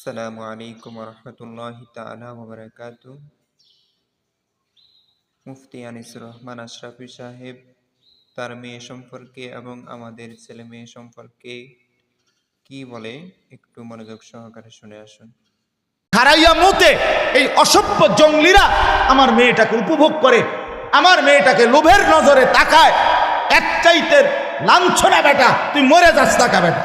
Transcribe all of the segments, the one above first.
আসসালামু আলাইকুম রহমতুল্লাহ তালা ওবরাকাত মুফতি আনিসুর রহমান আশরাফি সাহেব, তার মেয়ে সম্পর্কে এবং আমাদের ছেলে মেয়ে সম্পর্কে কি বলে একটু মনোযোগ সহকারে শুনে আসুন। হারাইয়া মুতে এই অসভ্য জঙ্গলিরা আমার মেয়েটাকে উপভোগ করে, আমার মেয়েটাকে লোভের নজরে তাকায়। এক চাইতে লাঞ্ছনা বেটা, তুই মরে যাস টাকা বেটা।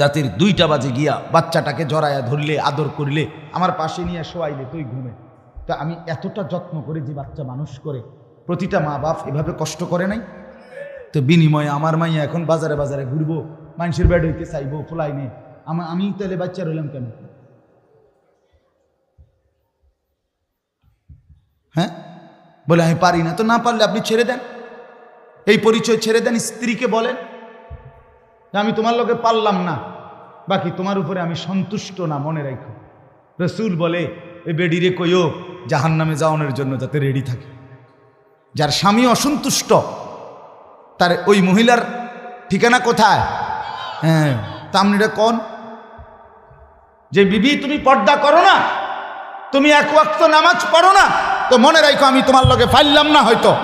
রাতের দুইটা বাজে গিয়া বাচ্চাটাকে জড়ায়া ধরলে, আদর করলে, আমার পাশে নিয়ে শোয়াইলে তুই ঘুমে। তা আমি এতটা যত্ন করে যে বাচ্চা মানুষ করে, প্রতিটা মা বাপ এভাবে কষ্ট করে নাই? তো বিনিময়ে আমার মাইয়া এখন বাজারে বাজারে ঘুরবো, মানুষের বেড হইতে চাইব, ফোলাই নে। আমা আমি তাহলে বাচ্চা রইলাম কেন? হ্যাঁ? বলে, আমি পারি না। তো না পারলে আপনি ছেড়ে দেন। এই পরিচয় ছেড়ে দেন, স্ত্রীকে বলেন। যে আমি তোমার লোকে পারলাম না। বাকি তোমার উপরে আমি সন্তুষ্ট না, মনে রাখো। রসুল বলে এই বেডিরে কইও জাহান নামে যাওয়ানোর জন্য যাতে রেডি থাকে। যার স্বামী অসন্তুষ্ট, তার ওই মহিলার ঠিকানা কোথায়? হ্যাঁ তা আপনি এটা কোন? যে বিবি, তুমি পর্দা করো না, তুমি এক ওয়াক্ত নামাজ পড়ো না, তো মনে রাখো আমি তোমার লগে ফাইললাম না হয়তো।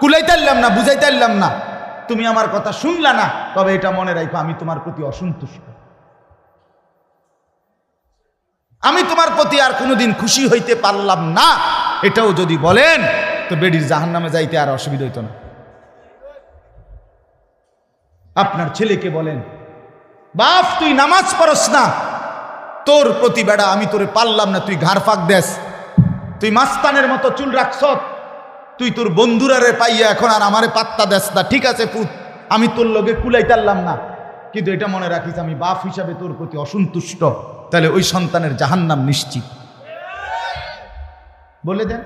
কুলাইতে কুলাইতারলাম না বুঝাইতে বুঝাইতারলাম না। তুমি আমার কথা শুনলা না, তবে এটা মনে রাখো আমি তোমার প্রতি অসন্তুষ্ট। আমি তোমার প্রতি আর কোনোদিন খুশি হইতে পারলাম না, এটাও যদি বলেন, তো বেডির জাহান নামে যাইতে আর অসুবিধা হইতো না। আপনার ছেলেকে বলেন, বাপ, তুই নামাজ পড়স না, তোর প্রতি বেড়া আমি তোরে পারলাম না, তুই ঘাড় ফাঁক দেস, তুই মাস্তানের মতো চুল রাখছ তুই তোর বন্ধুরারে পাইয়া এখন আর আমারে পাত্তা দেস না। ঠিক আছে, পুত। আমি তোর লোকে কুলাই কুলাইতারলাম না। কিন্তু এটা মনে রাখিস, আমি বাপ হিসাবে তোর প্রতি অসন্তুষ্ট। তাহলে ওই সন্তানের জাহান্নাম নিশ্চিত। বলে দেন।